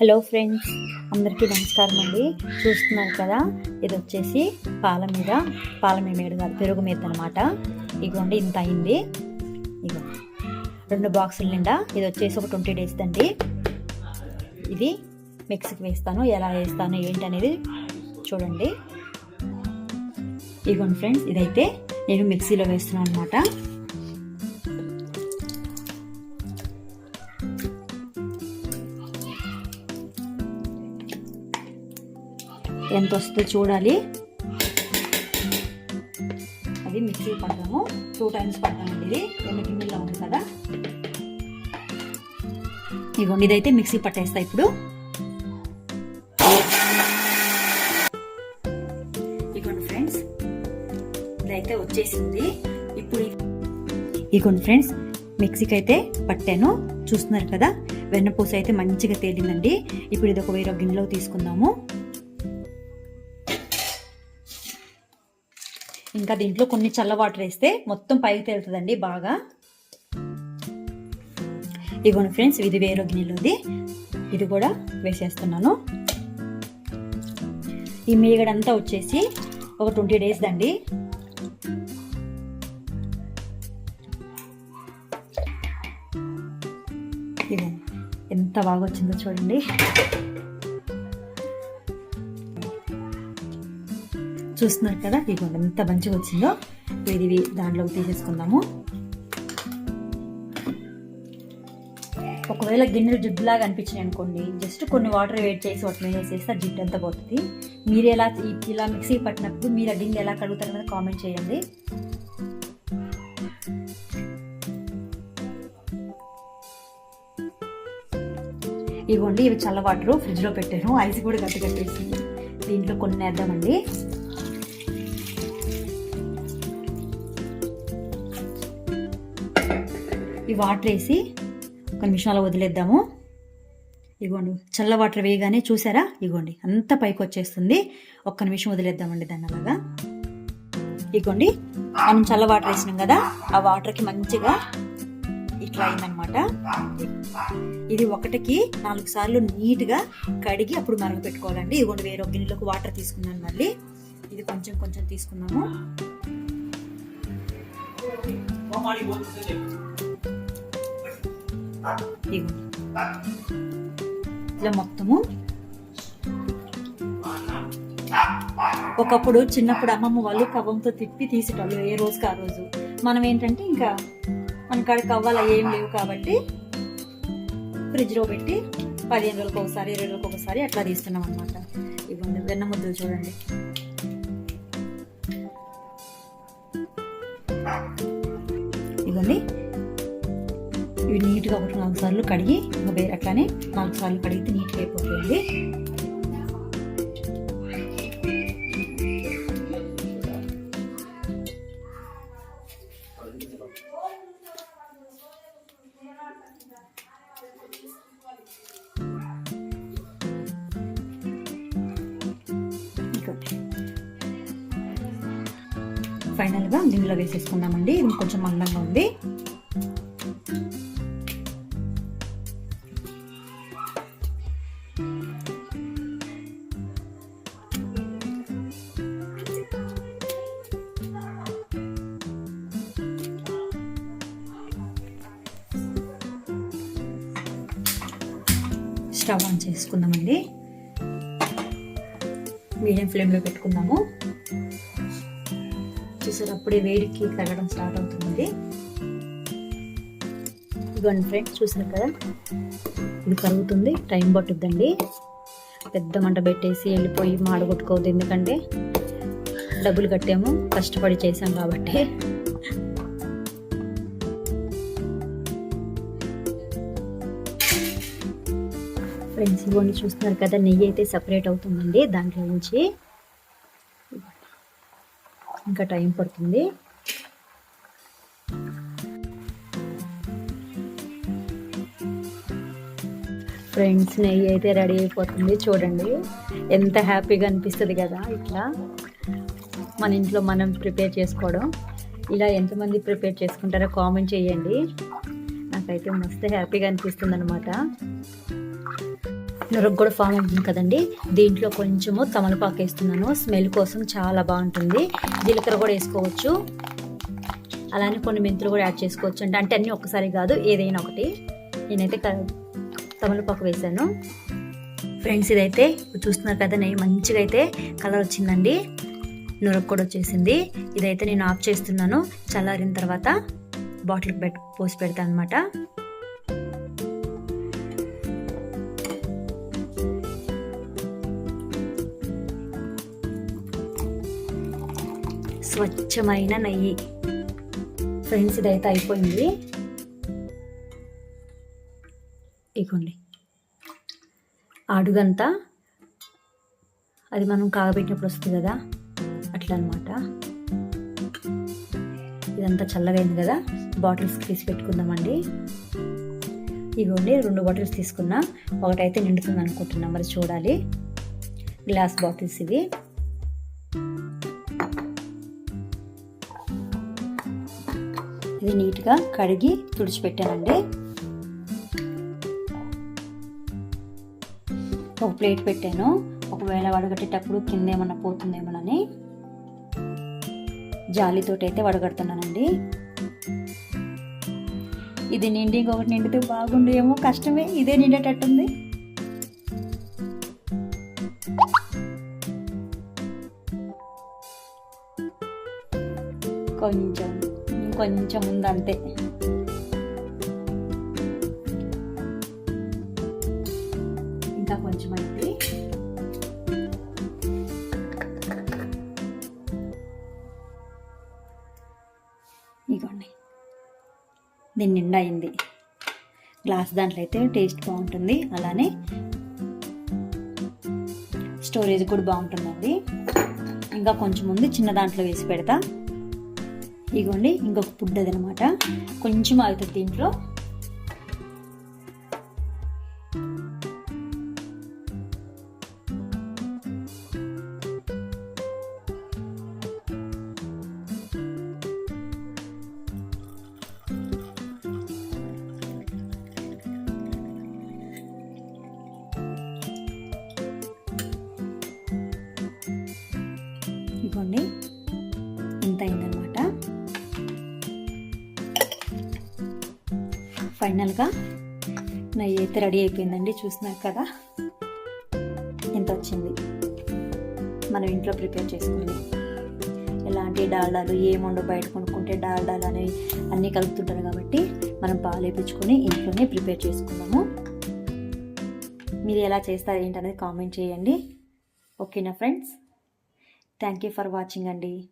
Hello friends అందరికీ నమస్కారం అండి. చూస్తున్నారు కదా ఇది వచ్చేసి పాల మీద పాల మీద కాదు పెరుగు మీద అనమాట ఇగోండి ఇంత అయింది. ఇగో రెండు బాక్సుల నిండా ఇది వచ్చేసి ఒక ట్వంటీ డేస్ అండి ఇది మిక్సీకి వేస్తాను ఎలా వేస్తాను ఏంటనేది చూడండి. ఇగోండి ఫ్రెండ్స్ ఇదైతే నేను మిక్సీలో వేస్తున్నాను అనమాట ఎంత వస్తుందో చూడాలి. అది మిక్సీ పడదాము టూ టైమ్స్ పడతామండి ఇది. రెండు గిన్నెలో ఉంది కదా. ఇగోండి ఇదైతే మిక్సీ పట్టేస్తా ఇప్పుడు. ఇగోండి ఫ్రెండ్స్ ఇదైతే వచ్చేసింది. ఇప్పుడు ఇగోండి ఫ్రెండ్స్ మిక్సీకి అయితే పట్టాను. చూస్తున్నారు కదా వెన్నపూస అయితే మంచిగా తేలిందండి. ఇప్పుడు ఇది ఒక వేరే గిన్నెలో తీసుకుందాము. ఇంకా దీంట్లో కొన్ని చల్ల వాటర్ వేస్తే మొత్తం పైకి తేలుతుందండి బాగా. ఇగోండి ఫ్రెండ్స్ ఇది వేరే గిన్నెలోది. ఇది కూడా వేసేస్తున్నాను. ఈ మేగడంతా వచ్చేసి ఒక ట్వంటీ డేస్ దండి. ఇది ఎంత బాగా వచ్చిందో చూడండి. చూస్తున్నారు కదా? ఇదిగోండి ఎంత మంచిగా వచ్చిందో. ఇది దాంట్లోకి తీసేసుకుందాము. ఒకవేళ గిన్నెలు జిడ్డులాగా అనిపించినాయి అనుకోండి జస్ట్ కొన్ని వాటర్ వేడి చేసి వాటి మీద వేసేస్తే జిడ్డు అంతా పోతుంది. మీరు ఎలా ఇలా మిక్సీ పట్టినప్పుడు మీరు ఆ గిన్నె ఎలా కడుగుతారు అనేది కామెంట్ చేయండి. ఇవ్వండి ఇవి చల్ల వాటర్ ఫ్రిడ్జ్లో పెట్టాను. ఐస్ కూడా గట్టి కట్టేసింది దీంట్లో కొన్ని వేద్దామండి. ఈ వాటర్ వేసి ఒక నిమిషాలు వదిలేద్దాము. ఇగోండి చల్ల వాటర్ వేయగానే చూసారా? ఇగోండి అంత పైకి వచ్చేస్తుంది. ఒక్క నిమిషం వదిలేద్దామండి దాన్ని అలాగా. ఇగోండి మనం చల్ల వాటర్ వేసినాం కదా ఆ వాటర్కి మంచిగా ఇట్లా అయిందనమాట ఇది ఒకటికి నాలుగు సార్లు నీట్గా కడిగి అప్పుడు మరగ పెట్టుకోవాలండి. ఇగోండి వేరే గిన్నెలకు గిన్నెలోకి వాటర్ తీసుకున్నాను మళ్ళీ. ఇది కొంచెం కొంచెం తీసుకున్నాము. ఇట్లా మొత్తము ఒకప్పుడు చిన్నప్పుడు అమ్మమ్మ వాళ్ళు కవ్వంతో తిప్పి తీసేటోళ్ళు ఏ రోజుకి ఆ రోజు. మనం ఏంటంటే ఇంకా మన కాడ కవ్వాలు ఏం లేవు కాబట్టి ఫ్రిడ్జ్లో పెట్టి పదిహేను రోజులకు ఒకసారి ఇరవై రోజులకు ఒకసారి అట్లా తీస్తున్నాం అనమాట ఇవ్వండి వెన్న ముద్దలు చూడండి. ఇవ్వండి ఇవి నీట్గా ఒకటి నాలుగు సార్లు కడిగి ఇంకా వేరే అట్లానే నాలుగు సార్లు కడిగితే నీట్గా అయిపోతుంది. ఫైనల్గా దీనిలో వేసేసుకుందామండి. ఇది కొంచెం మందంగా ఉంది. స్టవ్ ఆన్ చేసుకుందామండి. మీడియం ఫ్లేమ్లో పెట్టుకుందాము. చూసారు అప్పుడే వేడికి కరగడం స్టార్ట్ అవుతుంది ఇదిగోండి ఫ్రెండ్స్ చూసారు కదా? ఇది కరుగుతుంది టైం పట్టుద్దండి. పెద్ద మంట పెట్టేసి వెళ్ళిపోయి మాడగొట్టుకోవద్దు ఎందుకంటే డబ్బులు కట్టాము కష్టపడి చేసాం కాబట్టి. ఫ్రెండ్స్ చూస్తున్నారు కదా నెయ్యి అయితే సపరేట్ అవుతుందండి దాంట్లో నుంచి. ఇంకా టైం పడుతుంది. ఫ్రెండ్స్ నెయ్యి అయితే రెడీ అయిపోతుంది. చూడండి ఎంత హ్యాపీగా అనిపిస్తుంది కదా ఇట్లా. మన ఇంట్లో మనం ప్రిపేర్ చేసుకోవడం. ఇలా ఎంతమంది ప్రిపేర్ చేసుకుంటారో కామెంట్ చేయండి. నాకైతే మస్తు హ్యాపీగా అనిపిస్తుంది అనమాట నురగ కూడా ఫామ్ అవుతుంది కదండి. దీంట్లో కొంచెము తమలపాకు వేస్తున్నాను. స్మెల్ కోసం చాలా బాగుంటుంది. జీలకర్ర కూడా వేసుకోవచ్చు. అలానే కొన్ని మెంతులు కూడా యాడ్ చేసుకోవచ్చు. అంటే అంటే అన్నీ ఒక్కసారి కాదు ఏదైనా ఒకటి. నేనైతే తమలపాకు వేసాను ఫ్రెండ్స్ ఇదైతే చూస్తున్నారు కదా నెయ్యి మంచిగా అయితే కలర్ వచ్చిందండి. నురగ కూడా వచ్చేసింది. ఇదైతే నేను ఆఫ్ చేస్తున్నాను. చల్లారిన తర్వాత బాటిల్కి పెట్ పోసి పెడతాను అనమాట స్వచ్ఛమైన నెయ్యి. ఫ్రెండ్స్ ఇదైతే అయిపోయింది. ఇగోండి. అడుగంతా అది మనం కాగబెట్టినప్పుడు వస్తుంది కదా అట్లా అనమాట ఇదంతా చల్లగా అయింది కదా బాటిల్స్ తీసి పెట్టుకుందామండి. ఇగోండి రెండు బాటిల్స్ తీసుకున్నా. ఒకటైతే నిండుతుంది అనుకుంటున్నా మరి చూడాలి. గ్లాస్ బాటిల్స్ ఇవి. ఇది నీట్గా కడిగి తుడిచిపెట్టానండి. ఒక ప్లేట్ పెట్టాను. ఒకవేళ వడగట్టేటప్పుడు కింద ఏమన్నా పోతుందేమోనని జాలితోటి అయితే వడగడుతున్నానండి. ఇది నిండి ఇంకొకటి నిండితే బాగుండు ఏమో కష్టమే. ఇదే నిండేటట్టుంది. కొంచెం కొంచెం ఉందంతే ఇంకా కొంచెం అయితే ఇగోండి. దీని నిండా అయింది. గ్లాస్ దాంట్లో అయితే టేస్ట్ బాగుంటుంది. అలానే స్టోరేజ్ కూడా బాగుంటుందండి. ఇంకా కొంచెం ఉంది చిన్న దాంట్లో వేసి పెడతా. ఇగోండి ఇంకొక ఫుడ్ అదనమాట. కొంచెం ఆగుతుంది దీంట్లో. ఇదిగోండి ఫైనల్గా నెయ్యి అయితే రెడీ అయిపోయిందండి చూసినాక కదా. ఇంత వచ్చింది మనం ఇంట్లో ప్రిపేర్ చేసుకుంది ఎలాంటి డాల్డాలు ఏముండో బయట కొనుక్కుంటే డాల్డాలు అనేవి అన్నీ కలుపుతుంటారు కాబట్టి మనం పాలు ఇంట్లోనే ప్రిపేర్ చేసుకున్నాము మీరు ఎలా చేస్తారు ఏంటనేది కామెంట్ చేయండి. ఓకేనా friends? Thank you for watching అండి.